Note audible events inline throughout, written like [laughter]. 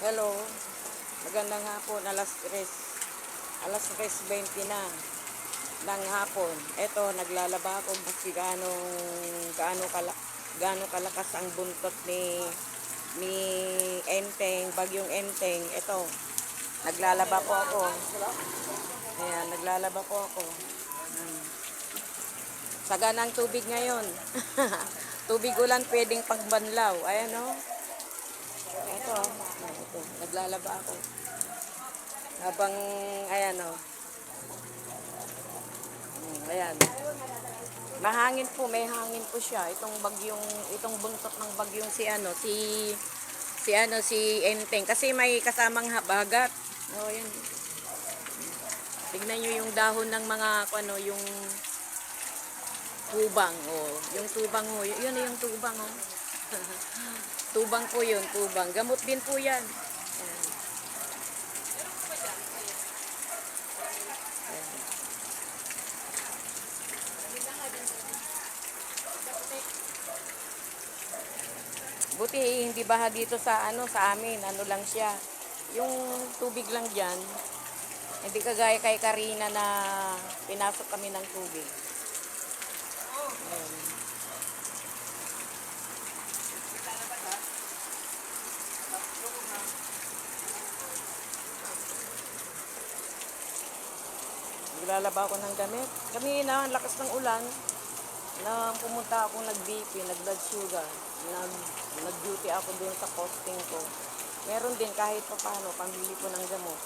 Hello. Magandang hapon. Alas 3. Alas 3.20 na ng hapon. Eto, naglalaba ako kasi gaano, gaano, kala, gaano kalakas ang buntot ni ni Enteng, bagyong Enteng. Eto, naglalaba po ako. Ayan, naglalaba po ako. Hmm. Saga ng tubig ngayon. [laughs] tubig ulan pwedeng pagbanlaw. Ayan o. Ito, oh. Ito, naglalaba ako. Habang, ayan o. Mm, ayan. Mahangin po, may hangin po siya. Itong bagyong, itong buntot ng bagyong si ano, si, si ano, si Enteng. Kasi may kasamang habagat. O, ayan. Tignan nyo yung dahon ng mga, ano, yung tubang, oh. Yung tubang, oh. Yun yung tubang, oh. [laughs] tubang po yun, tubang. Gamot din po yan. Ayan. Buti hindi baha dito sa ano sa amin, ano lang siya. Yung tubig lang diyan. Hindi kagaya kay Karina na pinasok kami ng tubig. Naglalaba ako ng damit. Kanina, ang lakas ng ulan. Na pumunta ako nag-BP, nag-blood sugar. Nag, nag-duty ako doon sa posting ko. Meron din kahit pa paano, pambili ko ng gamot.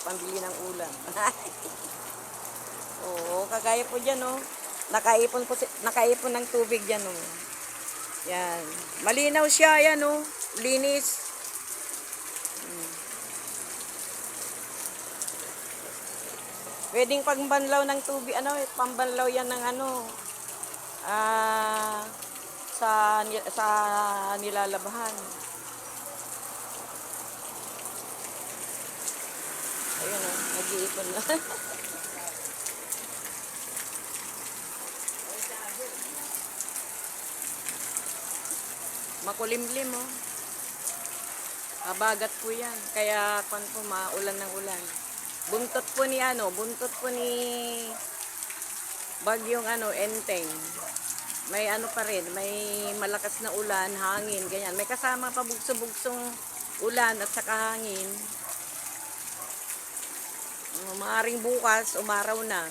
Pambili ng ulam. [laughs] Oo, kagaya po dyan, oh. Nakaipon, po, nakaipon ng tubig dyan, oh. Yan. Malinaw siya, yan, oh. Linis. Pwedeng pagbanlaw ng tubig, ano, eh, pambanlaw yan ng ano, ah, sa, sa nilalabahan. Ayun o, nag-iipon na. [laughs] Makulimlim o. Habagat po yan. Kaya kwan po, maulan ng ulan. Buntot po ni ano, buntot po ni bagyong ano, enteng. May ano pa rin, may malakas na ulan, hangin, ganyan. May kasama pa bugso-bugsong ulan at saka hangin. Uh, maaring bukas, umaraw na.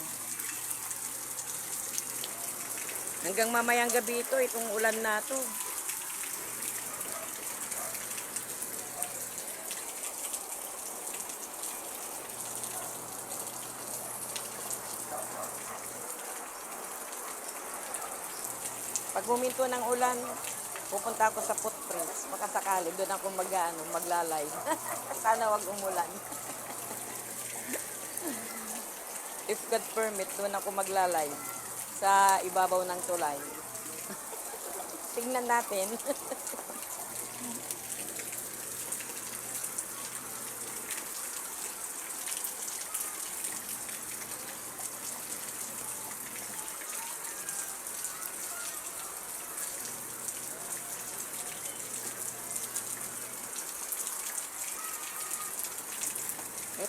Hanggang mamayang gabi ito, itong ulan na to. Pag huminto ng ulan, pupunta ako sa footprints. Baka sakali, doon ako mag, ano, maglalay. [laughs] Sana wag umulan. [laughs] If God permit, doon ako maglalay sa ibabaw ng tulay. [laughs] Tingnan natin.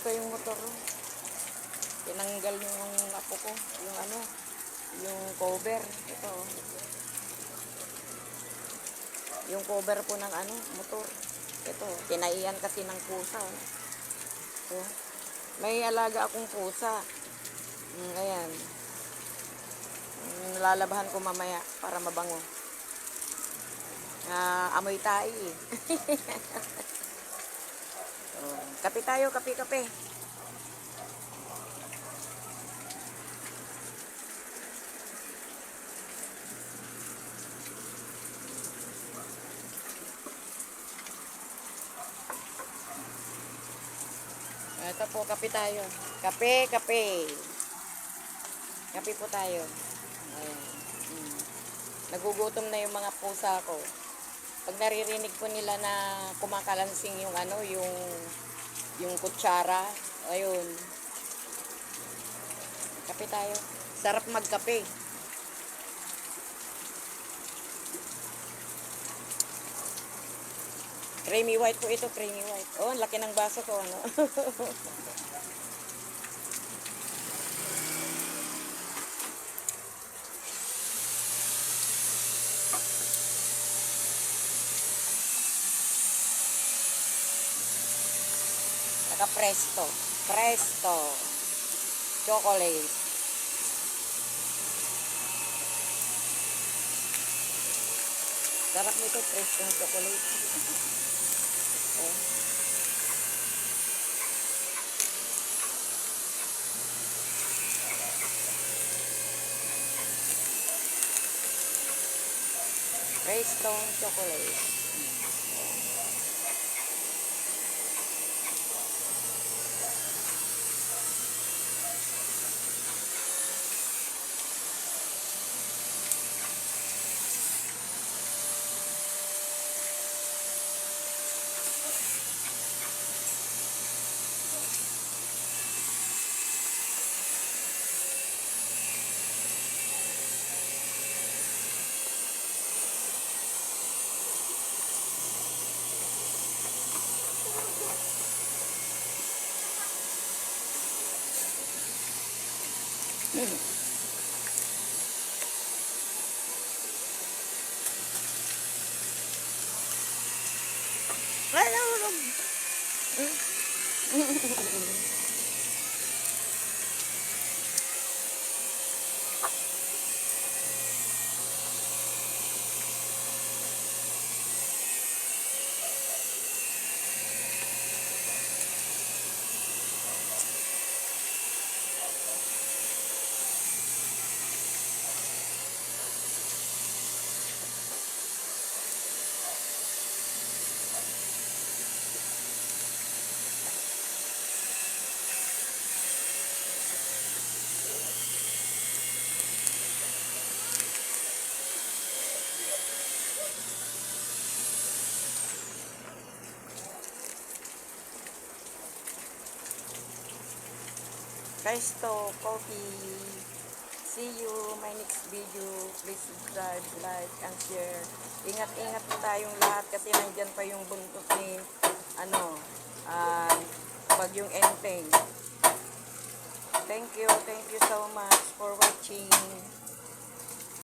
Ito yung motor. Tinanggal yung apo ko. Yung ano, yung cover. Ito. oh. Yung cover po ng ano, motor. Ito, kinaiyan kasi ng pusa. oh. Ito. May alaga akong pusa. Mm, ayan. Mm, Nalalabahan ko mamaya para mabango. Ah, amoy tayo eh. [laughs] Kape tayo, kape, kape. Ito po, kape tayo. Kape, kape. Kape po tayo. Mm. Nagugutom na yung mga pusa ko. Pag naririnig po nila na kumakalansing yung ano, yung yung kutsara, ayun. Kape tayo. Sarap magkape. Creamy white po ito, creamy white. Oh, laki ng baso ko, ano? [laughs] Saka presto. Presto. Chocolate. Sarap nito, presto ng chocolate. Oh. Presto chocolate. 来。为什么。嗯。Presto Coffee. See you my next video. Please subscribe, like, and share. Ingat-ingat po tayong lahat kasi nandyan pa yung buntot ni ano, ah, bagyong Enteng. Thank you, thank you so much for watching.